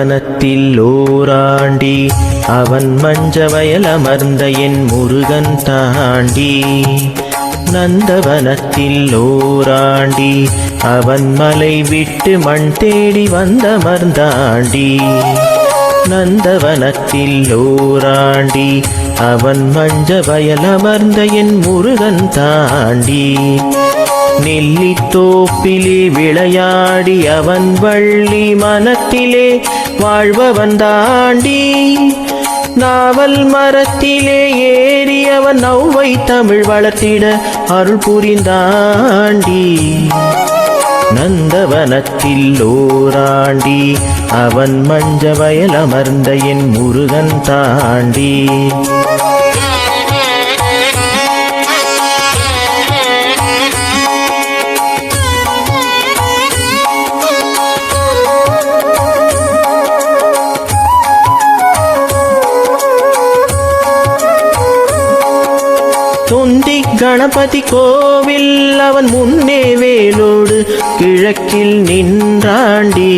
நந்தவனத்தில் ஓராண்டி அவன் மஞ்ச வயலமர்ந்த என் முருகன் தாண்டி. நந்தவனத்தில் ஓராண்டி அவன் மலை விட்டு மண் தேடி வந்த மர்ந்தாண்டி நந்தவனத்தில் ஓராண்டி அவன் மஞ்ச வயல் அமர்ந்த என் முருகன் தாண்டி. நெல்லித்தோப்பிலே விளையாடி அவன் வள்ளி மனத்திலே வாழ்பவன் தாண்டி நாவல் மரத்திலே ஏறி அவன் நவ்வை தமிழ் வளர்த்திட அருள் புரிந்தாண்டி நந்தவனத்தில் ஓராண்டி அவன் மஞ்ச வயல் அமர்ந்த என் முருகன் தாண்டி கணபதி கோவில் அவன் முன்னே வேலோடு கிழக்கில் நின்றாண்டி.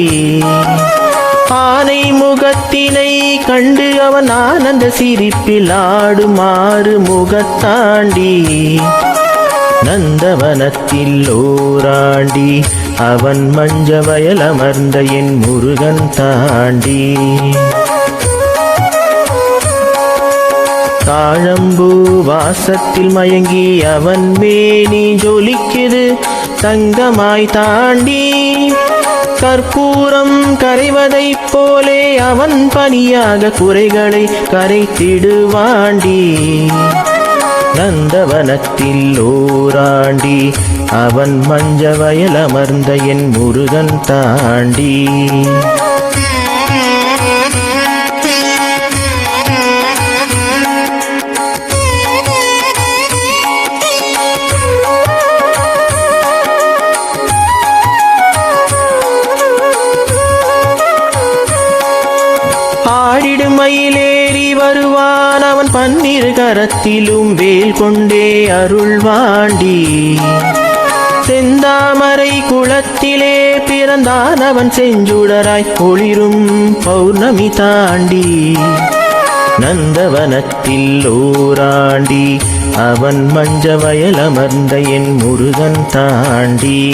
ஆனை முகத்தினை கண்டு அவன் ஆனந்த சிரிப்பில் ஆடுமாறு முகத்தாண்டி. நந்தவனத்தில் ஓராண்டி அவன் மஞ்ச வயல் அமர்ந்த என் முருகன் தாண்டி. தாழம்பூ வாசத்தில் மயங்கி அவன் மேனி ஜொலிக்குது தங்கமாய் தாண்டி. கற்பூரம் கரைவதைப் போலே அவன் பணியாக குறைகளை கரைத்திடுவாண்டி. நந்தவனத்தில் ஓராண்டி அவன் மஞ்ச வயல் அமர்ந்த என் முருகன் தாண்டி. கரத்திலும் வேல் கொண்டே அருள்வாண்டி செந்தாமரை குளத்திலே பிறந்தான் அவன் செஞ்சுடராய் ஒளிரும் பௌர்ணமி தாண்டி. நந்தவனத்தில் ஓராண்டி அவன் மஞ்ச வயல் அமர்ந்த என் முருகன் தாண்டி.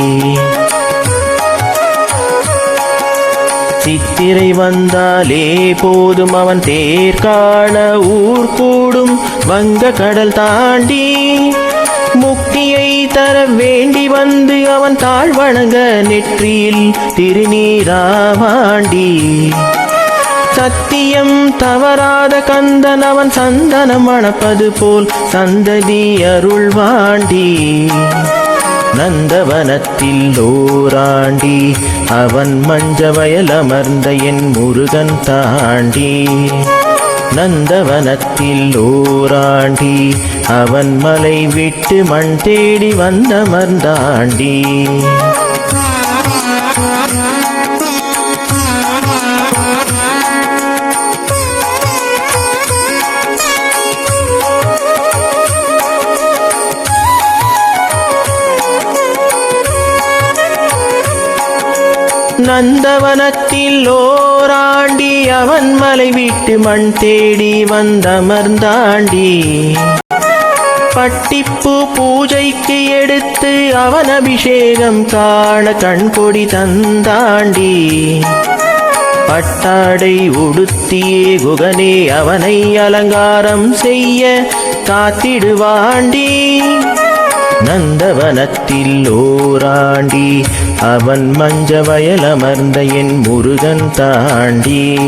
சித்திரை வந்தாலே போதும் அவன் தேர் காண ஊர் கூடும். வங்க கடல் தாண்டி முக்தியை தர வேண்டி வந்து அவன் தாழ் வணங்க நெற்றியில் திருநீராவாண்டி சத்தியம் தவறாத கந்தன் அவன் சந்தனம் மணப்பது போல் சந்ததி அருள்வாண்டி நந்தவனத்தில் ஓராண்டி அவன் மஞ்ச வயல் அமர்ந்த என் முருகன் தாண்டி. நந்தவனத்தில் ஓராண்டி அவன் மலை விட்டு மண் தேடி வந்தமர்ந்தாண்டி. நந்தவனத்தில் ஓராண்டி அவன் மலை விட்டு மண் தேடி வந்தமர்ந்தாண்டி. பட்டிப்பு பூஜைக்கு எடுத்து அவன் அபிஷேகம் காண கண்கொடி தந்தாண்டி. பட்டாடை உடுத்தியே குகனே அவனை அலங்காரம் செய்ய காத்திடுவாண்டி. நந்தவனத்தில் ஓராண்டி அவன் மஞ்ச வயல் அமர்ந்த என் முருகன் தாண்டி.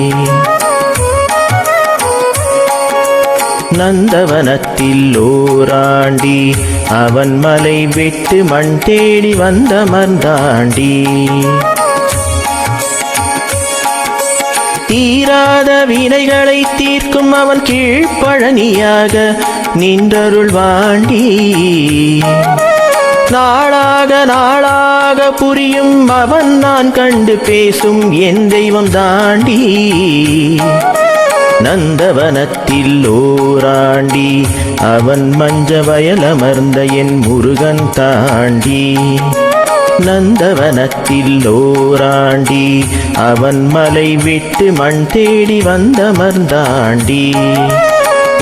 நந்தவனத்தில் ஓராண்டி. அவன் மலை விட்டு மண் தேடி வந்த வந்தமர்ந்தாண்டி தீராத வினைகளை தீர்க்கும் அவன் கீழ்ப்பழனியாக நின்றருள் வாண்டி. நான் புரியும் அவன் நான் கண்டு பேசும் என் தெய்வம் தாண்டி. நந்தவனத்தில் ஓராண்டி அவன் மஞ்ச வயல் அமர்ந்த என் முருகன் தாண்டி. நந்தவனத்தில் ஓராண்டி அவன் மலை விட்டு மண் தேடி வந்தமர்ந்தாண்டி.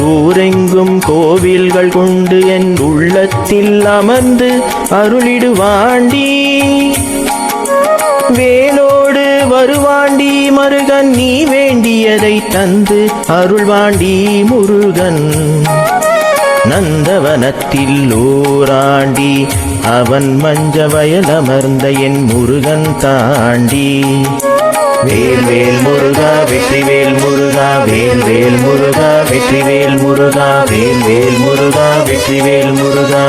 ஊரெங்கும் கோவில்கள் கொண்டு என் உள்ளத்தில் அமர்ந்து அருளிடுவாண்டி வேலோடு வருவாண்டி. மருகன் நீ வேண்டியதை தந்து அருள்வாண்டி முருகன். நந்தவனத்தில் ஊராண்டி அவன் மஞ்ச வயல் அமர்ந்த என் முருகன் தாண்டி. வேல் வேல் முருகா வெற்றிவேல் முருகா வேல் வேல் முருகா வெற்றிவேல் முருகா வேல் வேல் முருகா வெற்றிவேல் முருகா.